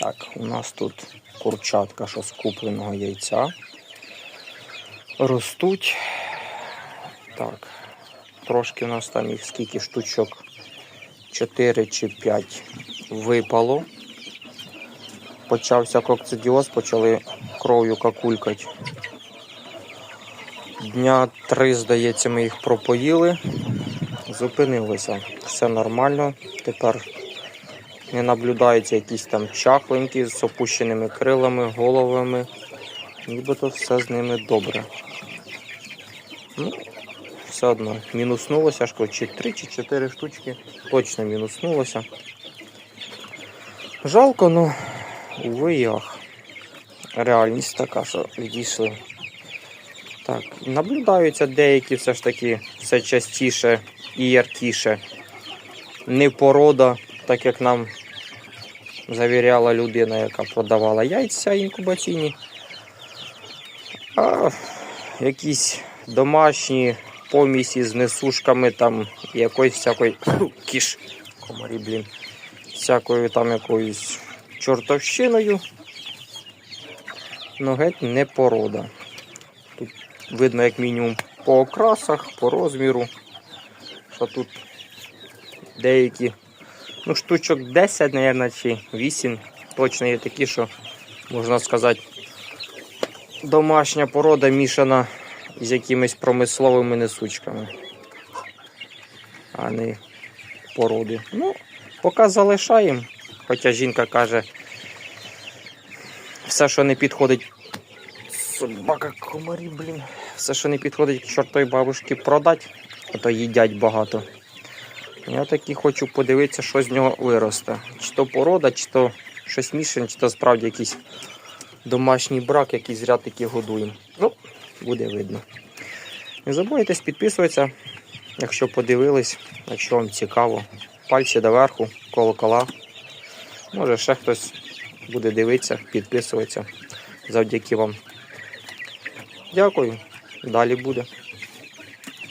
Так, у нас тут курчатка, що з купленого яйця. Ростуть. Так, трошки у нас там їх скільки штучок 4 чи 5 випало. Почався кокцидіоз, почали кров'ю какулькати. Дня три, здається, ми їх пропоїли. Зупинилися. Все нормально. Тепер не наблюдаються якісь там чахленькі з опущеними крилами, головами. Нібито все з ними добре. Ну, все одно мінуснулося, аж чи 3 чи 4 штучки. Точно мінуснулося. Жалко, ну, уви і ах. Реальність така, що відійшли. Так, наблюдаються деякі все ж таки все частіше і яркіше. Не порода, так як нам завіряла людина, яка продавала яйця інкубаційні. А якісь домашні помісі з несушками там якоїсь всякої кіш, комарі, блін, всякою там якоюсь чортовщиною. Ну, геть не порода. Тут видно, як мінімум, по окрасах, по розміру, що тут деякі, ну, штучок 10, мабуть, чи 8 точно є такі, що можна сказати, домашня порода мішана з якимись промисловими несучками, а не породи. Ну, поки залишаємо, хоча жінка каже, все, що не підходить. Собака комарі, блін. Все, що не підходить чортої бабушки, продать, а то їдять багато. Я таки хочу подивитися, що з нього виросте. Чи то порода, чи то щось мішане, чи то справді якийсь домашній брак, який зря таки годуємо. Ну, буде видно. Не забувайте підписуватися, якщо подивились, якщо вам цікаво. Пальці доверху, колокола. Може ще хтось буде дивитися, підписуватися. Завдяки вам. Дякую. Далі буде.